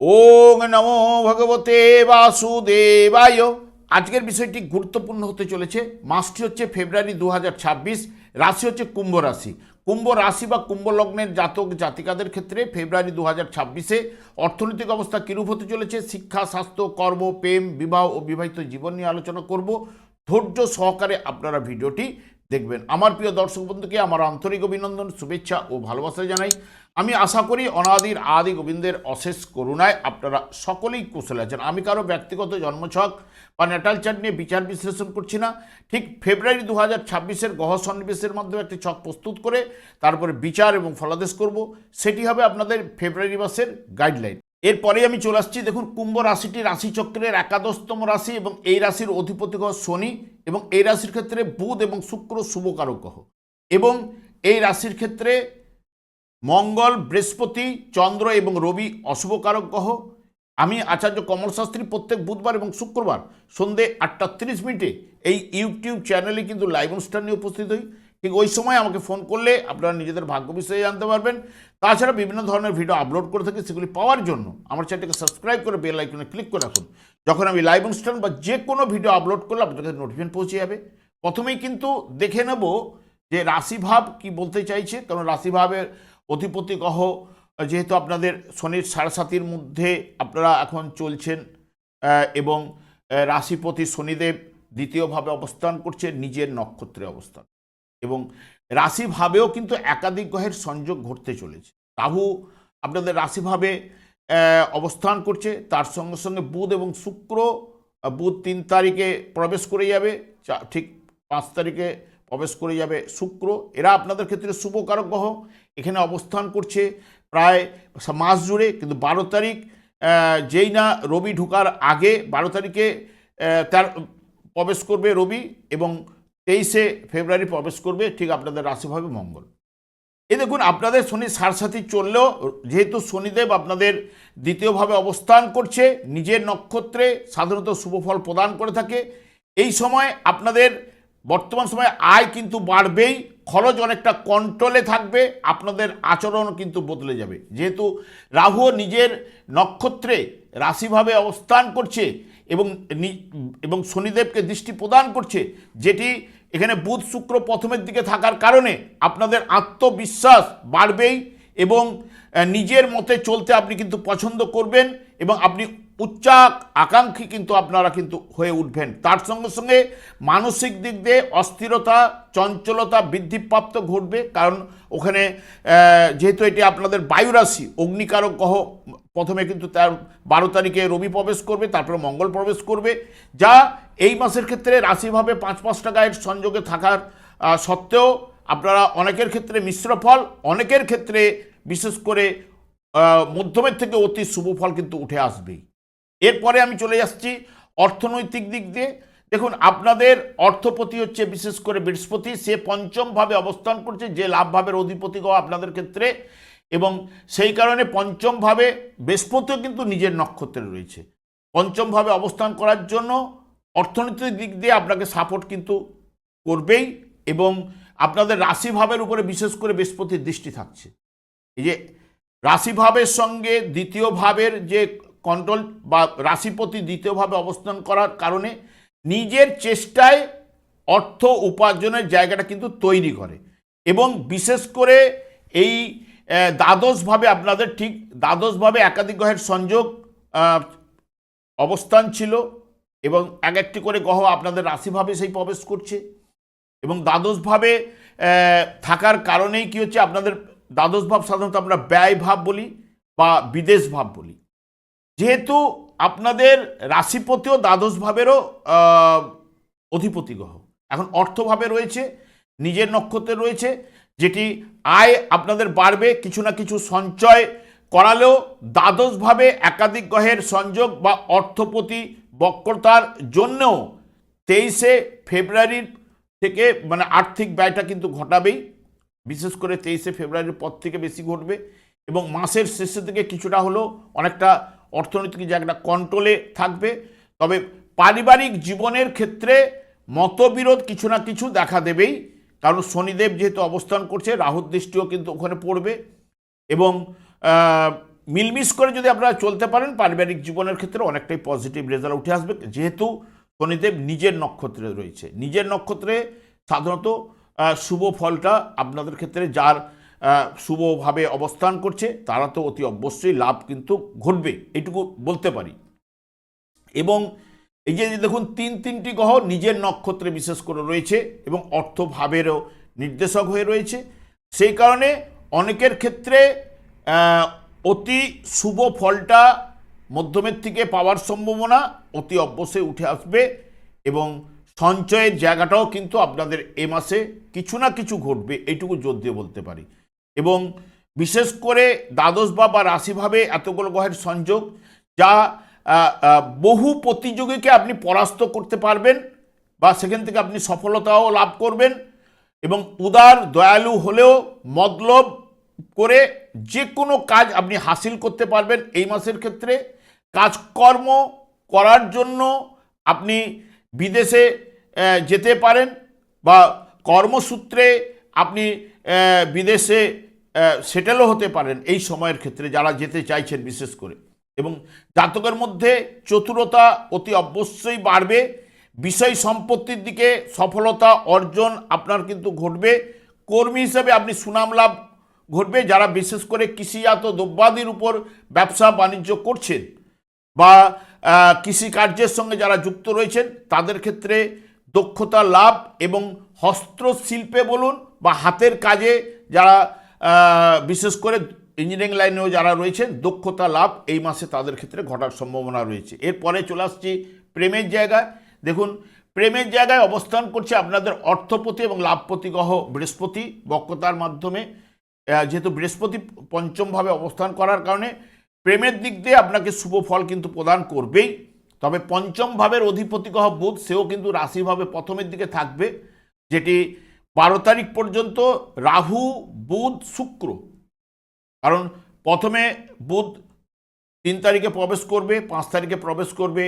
ওং নমো ভগবতে বাসুদেবায়। আজকের বিষয়টি গুরুত্বপূর্ণ হতে চলেছে। মাসটি হচ্ছে ফেব্রুয়ারি দু হাজার ছাব্বিশ, রাশি হচ্ছে কুম্ভ রাশি। কুম্ভ রাশি বা কুম্ভ লগ্নের জাতক জাতিকাদের ক্ষেত্রে ফেব্রুয়ারি দু হাজার ছাব্বিশে অর্থনৈতিক অবস্থা কীরূপ হতে চলেছে? শিক্ষা, স্বাস্থ্য, কর্ম, প্রেম, বিবাহ ও বিবাহিত জীবন নিয়ে আলোচনা করব। ধৈর্য সহকারে আপনারা ভিডিওটি দেখবেন। আমার প্রিয় দর্শক বন্ধুকে আমার আন্তরিক অভিনন্দন, শুভেচ্ছা ও ভালোবাসা জানাই। আমি আশা করি অনাদির আদি গোবিন্দের অশেষ করুণায় আপনারা সকলেই কুশলে আছেন। আমি কারও ব্যক্তিগত জন্মছক বা ন্যাটাল চার্ট নিয়ে বিচার বিশ্লেষণ করছি না। ঠিক ফেব্রুয়ারি দু হাজার ছাব্বিশের গহ সন্নিবেশের মাধ্যমে একটি ছক প্রস্তুত করে তারপরে বিচার এবং ফলাদেশ করব। সেটি হবে আপনাদের ফেব্রুয়ারি মাসের গাইডলাইন। এরপরে আমি চলে আসছি, দেখুন, কুম্ভ রাশিটি রাশিচক্রের একাদশতম রাশি এবং এই রাশির অধিপতি গ্রহ শনি এবং এই রাশির ক্ষেত্রে বুধ এবং শুক্র শুভকারক গ্রহ। এবং এই রাশির ক্ষেত্রে মঙ্গল, বৃহস্পতি, চন্দ্র এবং রবি অশুভকারক গ্রহ। আমি আচার্য কমল শাস্ত্রী প্রত্যেক বুধবার এবং শুক্রবার সন্ধে আটটা তিরিশ মিনিটে এই ইউটিউব চ্যানেলে কিন্তু লাইভ অনুষ্ঠান নিয়ে উপস্থিত হই। ঠিক ওই সময় আমাকে ফোন করলে আপনারা নিজেদের ভাগ্য বিষয়ে জানতে পারবেন। তাছাড়া বিভিন্ন ধরনের ভিডিও আপলোড করে থাকি সেগুলি পাওয়ার জন্য আমার চ্যানেলকে সাবস্ক্রাইব করে বেল আইকনে ক্লিক করে রাখুন। যখন আমি লাইভ অনুষ্ঠান বা যে কোনো ভিডিও আপলোড করলে আপনাদের কাছে নোটিফিকেশন পৌঁছে যাবে। প্রথমেই কিন্তু দেখে নেব যে রাশিভাব কি বলতে চাইছে, কারণ রাশিভাবের অধিপতি গ্রহ যেহেতু আপনাদের শনির সাড়ে সাতির মধ্যে আপনারা এখন চলছেন এবং রাশিপতি শনিদেব দ্বিতীয়ভাবে অবস্থান করছে নিজের নক্ষত্রে অবস্থান। এবং রাশিভাবেও কিন্তু একাধিক গ্রহের সংযোগ ঘটতে চলেছে। রাহু আপনাদের রাশিভাবে অবস্থান করছে, তার সঙ্গে সঙ্গে বুধ এবং শুক্র বুধ তিন তারিখে প্রবেশ করে যাবে ঠিক পাঁচ তারিখে প্রবেশ করে যাবে শুক্র। এরা আপনাদের ক্ষেত্রে শুভকারক গ্রহ। এখানে অবস্থান করছে প্রায় মাস জুড়ে, কিন্তু বারো তারিখ যেই না রবি ঢোকার আগে বারো তারিখে তার প্রবেশ করবে রবি এবং তেইশে ফেব্রুয়ারি প্রবেশ করবে ঠিক আপনাদের রাশিভাবে মঙ্গল। এই দেখুন, আপনাদের শনি সারসাথী চললেও, যেহেতু শনিদেব আপনাদের দ্বিতীয়ভাবে অবস্থান করছে, নিজের নক্ষত্রে সাধারণত শুভফল প্রদান করে থাকে। এই সময় আপনাদের বর্তমান সময়ে আয় কিন্তু বাড়বেই, খরচ অনেকটা কন্ট্রোলে থাকবে, আপনাদের আচরণ কিন্তু বদলে যাবে। যেহেতু রাহু নিজের নক্ষত্রে রাশিভাবে অবস্থান করছে এবং এবং শনিদেবকে দৃষ্টি প্রদান করছে, যেটি এখানে বুধ শুক্র প্রথমের দিকে থাকার কারণে আপনাদের আত্মবিশ্বাস বাড়বেই এবং নিজের মতে চলতে আপনি কিন্তু পছন্দ করবেন এবং আপনি উচ্চাক আকাঙ্ক্ষী কিন্তু আপনারা কিন্তু হয়ে উঠবেন। তার সঙ্গে সঙ্গে মানসিক দিক দিয়ে অস্থিরতা, চঞ্চলতা বৃদ্ধিপ্রাপ্ত ঘটবে। কারণ ওখানে যেহেতু এটি আপনাদের বায়ুরাশি, অগ্নিকারক গ্রহ প্রথমে কিন্তু তার বারো তারিখে রবি প্রবেশ করবে, তারপরে মঙ্গল প্রবেশ করবে। যা এই মাসের ক্ষেত্রে রাশিভাবে পাঁচ পাঁচ টাকায় সংযোগে থাকার সত্ত্বেও আপনারা অনেকের ক্ষেত্রে মিশ্র ফল, অনেকের ক্ষেত্রে বিশেষ করে মধ্যমের থেকে অতি শুভ ফল কিন্তু উঠে আসবেই। এরপরে আমি চলে যাচ্ছি অর্থনৈতিক দিক দিয়ে। দেখুন, আপনাদের অর্থপতি হচ্ছে বিশেষ করে বৃহস্পতি, সে পঞ্চমভাবে অবস্থান করছে, যে লাভভাবের অধিপতি গ্রহ আপনাদের ক্ষেত্রে। এবং সেই কারণে পঞ্চমভাবে বৃহস্পতিও কিন্তু নিজের নক্ষত্রে রয়েছে। পঞ্চমভাবে অবস্থান করার জন্য অর্থনৈতিক দিক দিয়ে আপনাকে সাপোর্ট কিন্তু করবেই এবং আপনাদের রাশিভাবের উপরে বিশেষ করে বৃহস্পতির দৃষ্টি থাকছে। এই যে রাশিভাবের সঙ্গে দ্বিতীয় ভাবের যে কন্ট্রোল বা রাশিপতি দ্বিতীয়ভাবে অবস্থান করার কারণে নিজের চেষ্টায় অর্থ উপার্জনের জায়গাটা কিন্তু তৈরি করে। এবং বিশেষ করে এই দ্বাদশভাবে আপনাদের ঠিক দ্বাদশভাবে একাধিক গ্রহের সংযোগ অবস্থান ছিল এবং এক একটি করে গ্রহ আপনাদের রাশিভাবে সেই প্রবেশ করছে। এবং দ্বাদশভাবে থাকার কারণেই কি হচ্ছে, আপনাদের দ্বাদশ ভাব সাধারণত আমরা ব্যয় ভাব বলি বা বিদেশ ভাব বলি। যেহেতু আপনাদের রাশিপতিও দ্বাদশ ভাবেরও অধিপতি গ্রহ। এখন অর্থভাবে রয়েছে, নিজের নক্ষত্রে রয়েছে, যেটি আয় আপনাদের বাড়বে, কিছু না কিছু সঞ্চয় করালেও দ্বাদশভাবে একাধিক গ্রহের সংযোগ বা অর্থপতি বক্রতার জন্যও তেইশে ফেব্রুয়ারির থেকে মানে আর্থিক ব্যয়টা কিন্তু ঘটাবেই। বিশেষ করে তেইশে ফেব্রুয়ারির পর থেকে বেশি ঘটবে এবং মাসের শেষের দিকে কিছুটা হলেও অনেকটা অর্থনৈতিক জায়গাটা কন্ট্রোলে থাকবে তবে পারিবারিক জীবনের ক্ষেত্রে মতবিরোধ কিছু না কিছু দেখা দেবেই। কারণ শনিদেব যেহেতু অবস্থান করছে রাহুর দৃষ্টিও কিন্তু ওখানে পড়বে। এবং আহ, মিলমিশ করে যদি আপনারা চলতে পারেন পারিবারিক জীবনের ক্ষেত্রে অনেকটাই পজিটিভ রেজাল্ট উঠে আসবে। যেহেতু শনিদেব নিজের নক্ষত্রে রয়েছে। নিজের নক্ষত্রে সাধারণত শুভ ফলটা আপনাদের ক্ষেত্রে যার শুভভাবে অবস্থান করছে, তারা তো অতি অবশ্যই লাভ কিন্তু ঘটবে, এইটুকু বলতে পারি। এবং এই যে দেখুন, তিন তিনটি গ্রহ নিজের নক্ষত্রে বিশেষ করে রয়েছে এবং অর্থভাবেরও নির্দেশক হয়ে রয়েছে। সেই কারণে অনেকের ক্ষেত্রে অতি শুভ ফলটা মধ্যমের থেকে পাওয়ার সম্ভাবনা অতি অবশ্যই উঠে আসবে এবং সঞ্চয়ের জায়গাটাও কিন্তু আপনাদের এ মাসে কিছু না কিছু ঘটবে, এইটুকু জোর দিয়ে বলতে পারি। এবং বিশেষ করে দ্বাদশ বা বা রাশিভাবে এতগুলো গ্রহের সংযোগ যা বহু প্রতিযোগীকে আপনি পরাস্ত করতে পারবেন বা সেখান থেকে আপনি সফলতাও লাভ করবেন এবং উদার, দয়ালু হলেও মতলব করে যে কোনো কাজ আপনি হাসিল করতে পারবেন এই মাসের ক্ষেত্রে। কাজকর্ম করার জন্য আপনি বিদেশে যেতে পারেন বা কর্মসূত্রে আপনি বিদেশে সেটেলও হতে পারেন এই সময়ের ক্ষেত্রে যারা যেতে চাইছেন বিশেষ করে। এবং জাতকের মধ্যে চতুরতা অতি অবশ্যই বাড়বে, বিষয় সম্পত্তির দিকে সফলতা অর্জন আপনার কিন্তু ঘটবে, কর্মী হিসেবে আপনি সুনাম লাভ ঘটবে, যারা বিশেষ করে কৃষিজাত দ্রব্যাদির উপর ব্যবসা বাণিজ্য করছেন বা কৃষিকার্যের সঙ্গে যারা যুক্ত রয়েছেন, তাদের ক্ষেত্রে দক্ষতা লাভ এবং হস্তশিল্পে বলুন বা হাতের কাজে যারা বিশেষ করে ইঞ্জিনিয়ারিং লাইনেও যারা রয়েছেন, দক্ষতা লাভ এই মাসে তাদের ক্ষেত্রে ঘটার সম্ভাবনা রয়েছে। এরপরে চলে আসছি প্রেমের জায়গায়। দেখুন, প্রেমের জায়গায় অবস্থান করছে আপনাদের অর্থপতি এবং লাভপতি গ্রহ বৃহস্পতি বক্রতার মাধ্যমে। যেহেতু বৃহস্পতি পঞ্চমভাবে অবস্থান করার কারণে প্রেমের দিক দিয়ে আপনাকে শুভ ফল কিন্তু প্রদান করবেই। তবে পঞ্চম ভাবের অধিপতি গ্রহ বুধ, সেও কিন্তু রাশিভাবে প্রথমের দিকে থাকবে, যেটি বারো তারিখ পর্যন্ত রাহু, বুধ, শুক্র। কারণ প্রথমে বুধ তিন তারিখে প্রবেশ করবে, পাঁচ তারিখে প্রবেশ করবে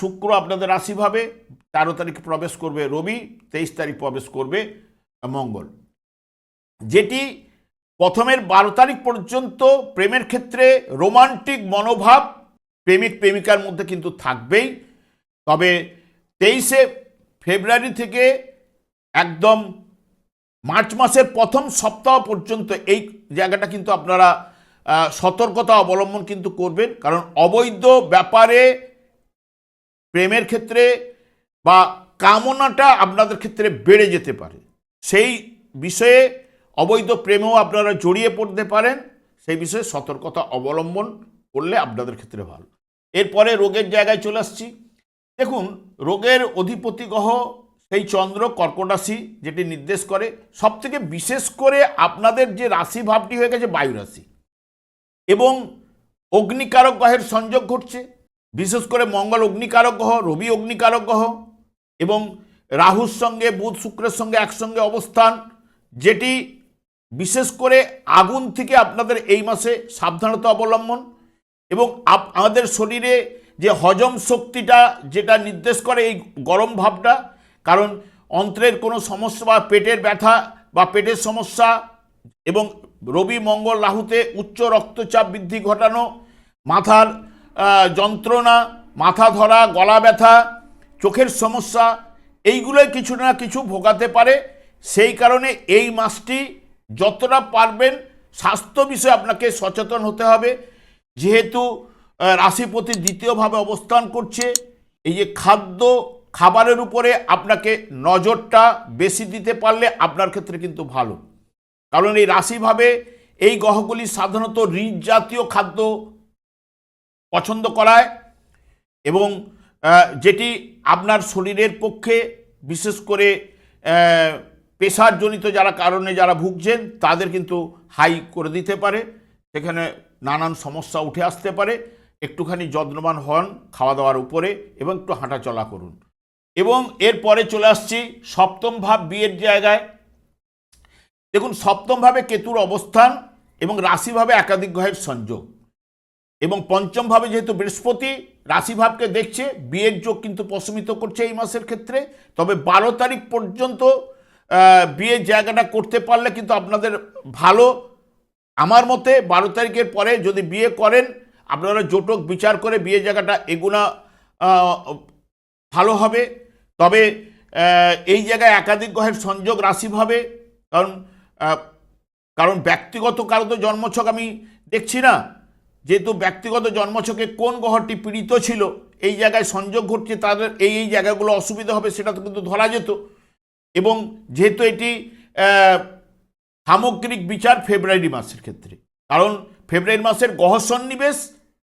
শুক্র আপনাদের রাশিভাবে তেরো তারিখে প্রবেশ করবে রবি, তেইশ তারিখ প্রবেশ করবে মঙ্গল। যেটি প্রথমের বারো তারিখ পর্যন্ত প্রেমের ক্ষেত্রে রোমান্টিক মনোভাব, প্রেমিক, প্রেমিকার মধ্যে কিন্তু থাকবেই। তবে তেইশে ফেব্রুয়ারি থেকে একদম মার্চ মাসের প্রথম সপ্তাহ পর্যন্ত এই জায়গাটা কিন্তু আপনারা সতর্কতা অবলম্বন কিন্তু করবেন। কারণ অবৈধ ব্যাপারে প্রেমের ক্ষেত্রে বা কামনাটা আপনাদের ক্ষেত্রে বেড়ে যেতে পারে। সেই বিষয়ে অবৈধ প্রেমেও আপনারা জড়িয়ে পড়তে পারেন। সেই বিষয়ে সতর্কতা অবলম্বন করলে আপনাদের ক্ষেত্রে ভালো। এরপরে রোগের জায়গায় চলে আসছি। দেখুন, রোগের অধিপতি গ্রহ সেই চন্দ্র কর্কট রাশি যেটি নির্দেশ করে, সবথেকে বিশেষ করে আপনাদের যে রাশি ভাবটি হয়ে গেছে বায়ু রাশি এবং অগ্নিকারক গ্রহের সংযোগ ঘটছে, বিশেষ করে মঙ্গল অগ্নিকারক গ্রহ, রবি অগ্নিকারক গ্রহ এবং রাহুর সঙ্গে, বুধ শুক্রের সঙ্গে একসঙ্গে অবস্থান, যেটি বিশেষ করে আগুন থেকে আপনাদের এই মাসে সাবধানতা অবলম্বন এবং আমাদের শরীরে যে হজম শক্তিটা যেটা নির্দেশ করে এই গরম ভাবটা কারণ অন্ত্রের কোনো সমস্যা বা পেটের ব্যথা বা পেটের সমস্যা এবং রবি, মঙ্গল, রাহুতে উচ্চ রক্তচাপ বৃদ্ধি ঘটানো, মাথার যন্ত্রণা, মাথা ধরা, গলা ব্যথা, চোখের সমস্যা এইগুলোই কিছু না কিছু ভোগাতে পারে। সেই কারণে এই মাসটি যতটা পারবেন স্বাস্থ্য বিষয়ে আপনাকে সচেতন হতে হবে। যেহেতু রাশিপতি দ্বিতীয়ভাবে অবস্থান করছে, এই যে খাদ্য খাবারের উপরে আপনাকে নজরটা বেশি দিতে পারলে আপনার ক্ষেত্রে কিন্তু ভালো। কারণ এই রাশিভাবে এই গ্রহগুলি সাধারণত রিচ জাতীয় খাদ্য পছন্দ করায় এবং যেটি আপনার শরীরের পক্ষে বিশেষ করে আহ, প্রেশারজনিত যারা কারণে যারা ভুগছেন তাদের কিন্তু হাই করে দিতে পারে। সেখানে নানান সমস্যা উঠে আসতে পারে। একটুখানি যত্নবান হন খাওয়া দাওয়ার উপরে এবং একটু হাঁটাচলা করুন। এবং এরপরে চলে আসছি সপ্তম ভাব বিয়ের জায়গায়। দেখুন সপ্তমভাবে কেতুর অবস্থান এবং রাশিভাবে একাধিক গ্রহের সংযোগ। এবং পঞ্চমভাবে যেহেতু বৃহস্পতি রাশিভাবকে দেখছে, বিয়ের যোগ কিন্তু প্রশমিত করছে এই মাসের ক্ষেত্রে। তবে বারো তারিখ পর্যন্ত বিয়ের জায়গাটা করতে পারলে কিন্তু আপনাদের ভালো। আমার মতে বারো তারিখের পরে যদি বিয়ে করেন, আপনারা জোটক বিচার করে বিয়ে জায়গাটা এগুনা ভালো হবে। তবে এই জায়গায় একাধিক গ্রহের সংযোগ রাশি হবে। কারণ কারণ ব্যক্তিগত কারও তো জন্মছক আমি দেখছি না। যেহেতু ব্যক্তিগত জন্মছকে কোন গ্রহটি পীড়িত ছিল, এই জায়গায় সংযোগ ঘটছে তাদের এই এই জায়গাগুলো অসুবিধা হবে, সেটা তো কিন্তু ধরা যেত। এবং যেহেতু এটি সামগ্রিক বিচার ফেব্রুয়ারি মাসের ক্ষেত্রে। কারণ, ফেব্রুয়ারি মাসের গ্রহ সন্নিবেশ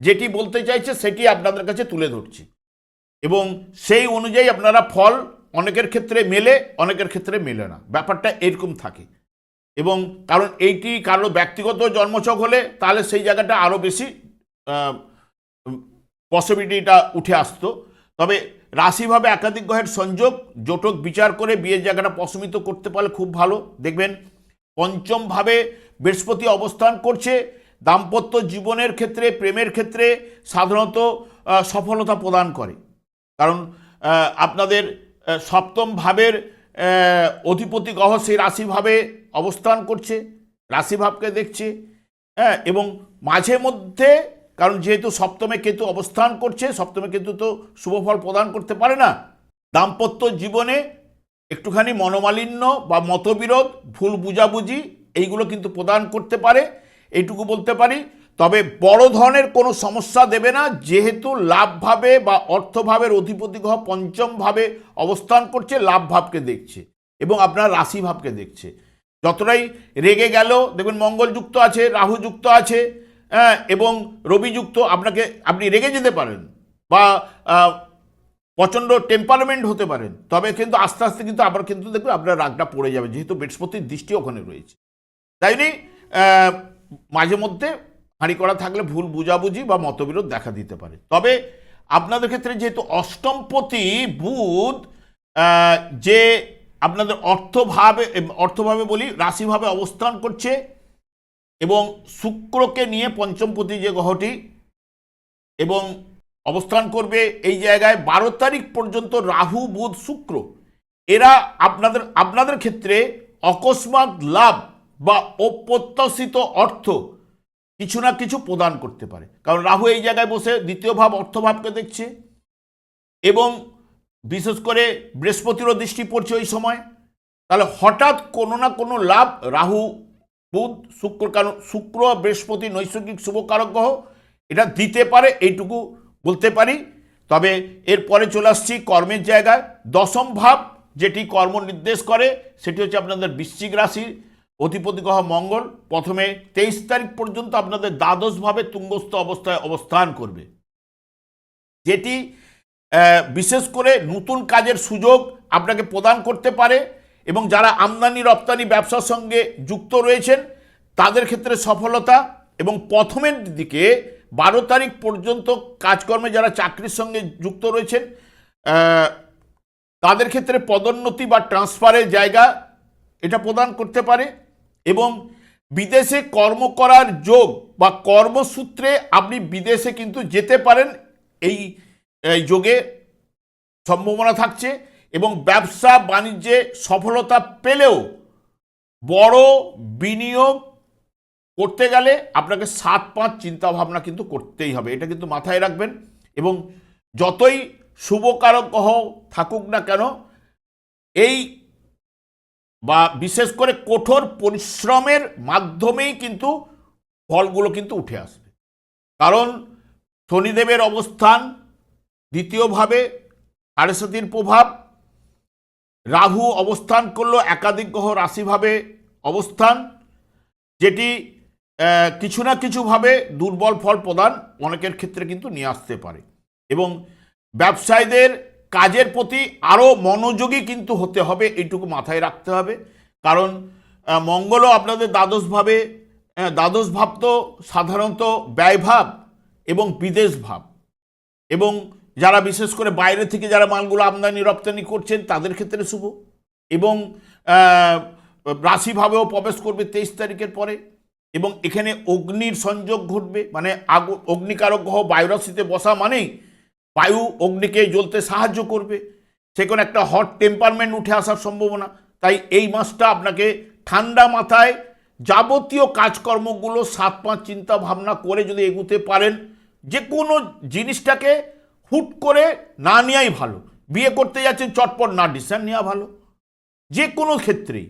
যেটি বলতে চাইছে, সেটি আপনাদের কাছে তুলে ধরছি। এবং সেই অনুযায়ী আপনারা ফল অনেকের ক্ষেত্রে মেলে, অনেকের ক্ষেত্রে মেলে না। ব্যাপারটা এরকম থাকে। এবং কারণ এইটি কারও ব্যক্তিগত জন্মছক হলে তাহলে সেই জায়গাটা আরও বেশি পসিবিলিটিটা উঠে আসতো। তবে রাশিভাবে একাধিক গ্রহের সংযোগ, জোটক বিচার করে বিয়ের জায়গাটা প্রশমিত করতে পারলে খুব ভালো। দেখবেন পঞ্চমভাবে বৃহস্পতি অবস্থান করছে। দাম্পত্য জীবনের ক্ষেত্রে, প্রেমের ক্ষেত্রে সাধারণত সফলতা প্রদান করে। কারণ আপনাদের সপ্তম ভাবের অধিপতি গ্রহ সেই রাশিভাবে অবস্থান করছে, রাশিভাবকে দেখছে হ্যাঁ এবং মাঝে মধ্যে, কারণ যেহেতু সপ্তমে কেতু অবস্থান করছে, সপ্তমে কেতু তো শুভফল প্রদান করতে পারে না। দাম্পত্য জীবনে একটুখানি মনোমালিন্য বা মতবিরোধ, ভুল বুঝাবুঝি, এইগুলো কিন্তু প্রদান করতে পারে। এইটুকু বলতে পারি তবে বড় ধরনের কোনো সমস্যা দেবে না যেহেতু লাভভাবে বা অর্থভাবের অধিপতি গ্রহ পঞ্চমভাবে অবস্থান করছে লাভভাবকে দেখছে এবং আপনার রাশিভাবকে দেখছে। যতটাই রেগে গেল দেখবেন মঙ্গল যুক্ত আছে রাহু যুক্ত আছে হ্যাঁ, এবং রবি যুক্ত আপনাকে আপনি রেগে যেতে পারেন বা প্রচণ্ড টেম্পারমেন্ট হতে পারেন। তবে কিন্তু আস্তে আস্তে কিন্তু আবার কিন্তু দেখবেন আপনার রাগটা পড়ে যাবে যেহেতু বৃহস্পতির দৃষ্টি ওখানে রয়েছে। তাই মাঝে মধ্যে হাঁড়ি করা থাকলে ভুল বুঝাবুঝি বা মতবিরোধ দেখা দিতে পারে। তবে আপনাদের ক্ষেত্রে যেহেতু অষ্টমপতি বুধ যে আপনাদের অর্থভাবে অর্থভাবে বলি, রাশিভাবে অবস্থান করছে এবং শুক্রকে নিয়ে পঞ্চমপতি যে গ্রহটি এবং অবস্থান করবে এই জায়গায় বারো তারিখ পর্যন্ত রাহু, বুধ, শুক্র। এরা আপনাদের আপনাদের ক্ষেত্রে অকস্মাৎ লাভ বা অপ্রত্যাশিত অর্থ কিছু না কিছু প্রদান করতে পারে। কারণ রাহু এই জায়গায় বসে দ্বিতীয় ভাব অর্থভাবকে দেখছে এবং বিশেষ করে বৃহস্পতিরও দৃষ্টি পড়ছে ওই সময়। তাহলে হঠাৎ কোনো না কোনো লাভ রাহু, বুধ, শুক্র, কারণ শুক্র, বৃহস্পতি নৈসর্গিক শুভকারক গ্রহ, এটা দিতে পারে এইটুকু বলতে পারি। তবে এরপরে চলে আসছি কর্মের জায়গায়। দশম ভাব যেটি কর্ম নির্দেশ করে, সেটি হচ্ছে আপনাদের বৃশ্চিক রাশির অধিপতি গ্রহ মঙ্গল প্রথমে তেইশ তারিখ পর্যন্ত আপনাদের দ্বাদশভাবে তুঙ্গস্থ অবস্থায় অবস্থান করবে। যেটি বিশেষ করে নতুন কাজের সুযোগ আপনাকে প্রদান করতে পারে এবং যারা আমদানি, রপ্তানি ব্যবসার সঙ্গে যুক্ত রয়েছেন, তাদের ক্ষেত্রে সফলতা এবং প্রথমের দিকে বারো তারিখ পর্যন্ত কাজকর্মে যারা চাকরির সঙ্গে যুক্ত রয়েছেন তাদের ক্ষেত্রে পদোন্নতি বা ট্রান্সফারের জায়গা এটা প্রদান করতে পারে। এবং বিদেশে কর্ম করার যোগ বা কর্মসূত্রে আপনি বিদেশে কিন্তু যেতে পারেন, এই যোগে সম্ভাবনা থাকছে এবং ব্যবসা বাণিজ্যে সফলতা পেলেও বড় বিনিয়োগ করতে গেলে আপনাকে সাত পাঁচ চিন্তা ভাবনা কিন্তু করতেই হবে। এটা কিন্তু মাথায় রাখবেন এবং যতই শুভকারক গ্রহ থাকুক না কেন, এই বা বিশেষ করে কঠোর পরিশ্রমের মাধ্যমেই কিন্তু ফলগুলো কিন্তু উঠে আসবে। কারণ শনিদেবের অবস্থান দ্বিতীয়ভাবে সারস্বতীর প্রভাব, রাহু অবস্থান করল একাধিক গ্রহ রাশিভাবে অবস্থান, যেটি কিছু না কিছুভাবে দুর্বল ফল প্রদান অনেকের ক্ষেত্রে কিন্তু নিয়ে আসতে পারে। এবং ব্যবসায়ীদের কাজের প্রতি আরও মনোযোগী কিন্তু হতে হবে, এইটুকু মাথায় রাখতে হবে। কারণ মঙ্গলও আপনাদের দ্বাদশভাবে দ্বাদশ ভাব তো সাধারণত ব্যয়ভাব এবং বিদেশ ভাব এবং যারা বিশেষ করে বাইরে থেকে যারা মালগুলো আমদানি, রপ্তানি করছেন, তাদের ক্ষেত্রে শুভ। এবং রাশিভাবেও প্রবেশ করবে তেইশ তারিখের পরে। এবং এখানে অগ্নির সংযোগ ঘটবে মানে আগু, অগ্নিকারক গ্রহ বায়ুরাশিতে বসা মানেই বায়ু অগ্নিকে জ্বলতে সাহায্য করবে। সেখানে একটা হট টেম্পারমেন্ট উঠে আসার সম্ভাবনা। তাই এই মাসটা আপনাকে ঠান্ডা মাথায় যাবতীয় কাজকর্মগুলো সাত পাঁচ চিন্তা ভাবনা করে যদি এগুতে পারেন যে কোনো জিনিসটাকে হুট করে না নেওয়াই ভালো। বিয়ে করতে যাচ্ছেন, চটপট না ডিসিশন নেওয়া ভালো। যে কোনো ক্ষেত্রেই।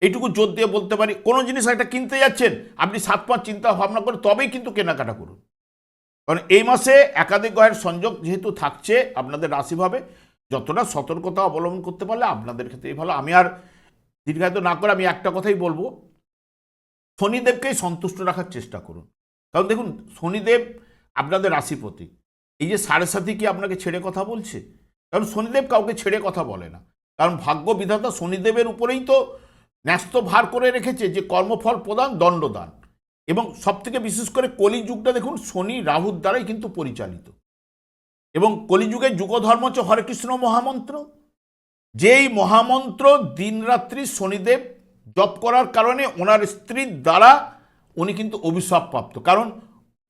এইটুকু জোর দিয়ে বলতে পারি, কোনো জিনিস একটা কিনতে যাচ্ছেন, আপনি সাত পাঁচ চিন্তা ভাবনা করে তবেই কিন্তু কেনাকাটা করুন। কারণ এই মাসে একাধিক গ্রহের সংযোগ যেহেতু থাকছে, আপনাদের রাশিভাবে যতটা সতর্কতা অবলম্বন করতে পারলে আপনাদের ক্ষেত্রেই ভালো। আমি আর দীর্ঘায়িত না করে আমি একটা কথাই বলব, শনিদেবকেই সন্তুষ্ট রাখার চেষ্টা করুন। কারণ দেখুন, শনিদেব আপনাদের রাশিপতি। এই যে সাড়ে সাথে কি আপনাকে ছেড়ে কথা বলছে? কারণ শনিদেব কাউকে ছেড়ে কথা বলে না। কারণ ভাগ্য বিধাতা শনিদেবের উপরেই তো ন্যস্ত ভার করে রেখেছে যে কর্মফল প্রদান, দণ্ডদান। এবং সবথেকে বিশেষ করে কলিযুগটা দেখুন, শনি রাহুর দ্বারাই কিন্তু পরিচালিত। এবং কলিযুগের যুগধর্ম হচ্ছে হরে কৃষ্ণ মহামন্ত্র। যেই মহামন্ত্র দিনরাত্রি শনিদেব জপ করার কারণে ওনার স্ত্রীর দ্বারা উনি কিন্তু অভিশাপ প্রাপ্ত। কারণ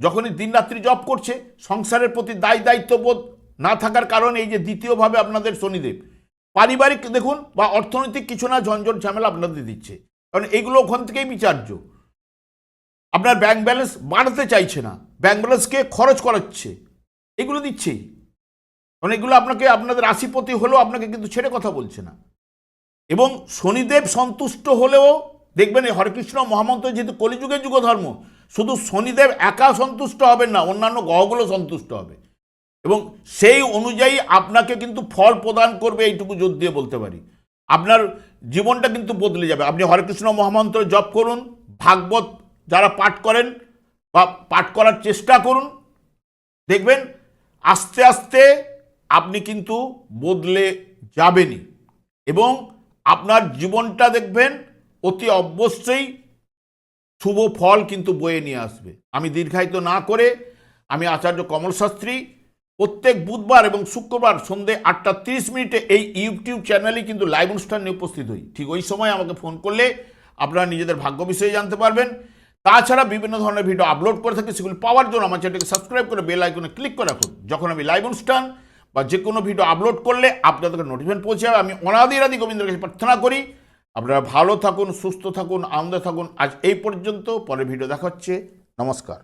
যখনই দিনরাত্রি জপ করছে, সংসারের প্রতি দায় দায়িত্ববোধ না থাকার কারণে এই যে দ্বিতীয়ভাবে আপনাদের শনিদেব, পারিবারিক দেখুন বা অর্থনৈতিক কিছু না ঝঞ্ঝট ঝামেলা আপনাদের দিচ্ছে। কারণ এইগুলো ওখান থেকেই বিচার্য। আপনার ব্যাংক ব্যালেন্স বাড়াতে চাইছে না। ব্যাংক ব্যালেন্সকে খরচ করাচ্ছে। এগুলো দিচ্ছেই এগুলো আপনাকে, আপনাদের রাশিপতি হলেও আপনাকে কিন্তু ছেড়ে কথা বলছে না। এবং শনিদেব সন্তুষ্ট হলেও, দেখবেন এই হরেকৃষ্ণ মহামন্ত্র যেহেতু কলিযুগের যুগধর্ম, শুধু শনিদেব একা সন্তুষ্ট হবেন না, অন্যান্য গ্রহগুলো সন্তুষ্ট হবে। এবং সেই অনুযায়ী আপনাকে কিন্তু ফল প্রদান করবে, এইটুকু জোর দিয়ে বলতে পারি। আপনার জীবনটা কিন্তু বদলে যাবে। আপনি হরেকৃষ্ণ মহামন্ত্র জপ করুন, ভাগবত যারা পাঠ করেন বা পাঠ করার চেষ্টা করুন, দেখবেন আস্তে আস্তে আপনি কিন্তু বদলে যাবেনই এবং আপনার জীবনটা দেখবেন অতি অবশ্যই শুভ ফল কিন্তু বয়ে নিয়ে আসবে। আমি দীর্ঘায়িত না করে আমি আচার্য কমল শাস্ত্রী প্রত্যেক বুধবার এবং শুক্রবার সন্ধে আটটা তিরিশ মিনিটে এই ইউটিউব চ্যানেলে কিন্তু লাইভ অনুষ্ঠান উপস্থিত হই। ঠিক ওই সময় আমাকে ফোন করলে আপনারা নিজেদের ভাগ্য বিষয়ে জানতে পারবেন। তাছাড়া বিভিন্ন ধরনের ভিডিও আপলোড করে থাকি, সেগুলো পাওয়ার জন্য আমার চ্যানেলকে সাবস্ক্রাইব করে বেল আইকনে ক্লিক করে রাখুন। যখন আমি লাইভ অনুষ্ঠান বা যে কোনো ভিডিও আপলোড করলে আপনাদেরকে নোটিফিকেশন পৌঁছে যাবে। আমি অনাদি রাধি গোবিন্দের কাছে প্রার্থনা করি, আপনারা ভালো থাকুন, সুস্থ থাকুন, আনন্দে থাকুন। আজ এই পর্যন্ত, পরের ভিডিও দেখা হচ্ছে। নমস্কার।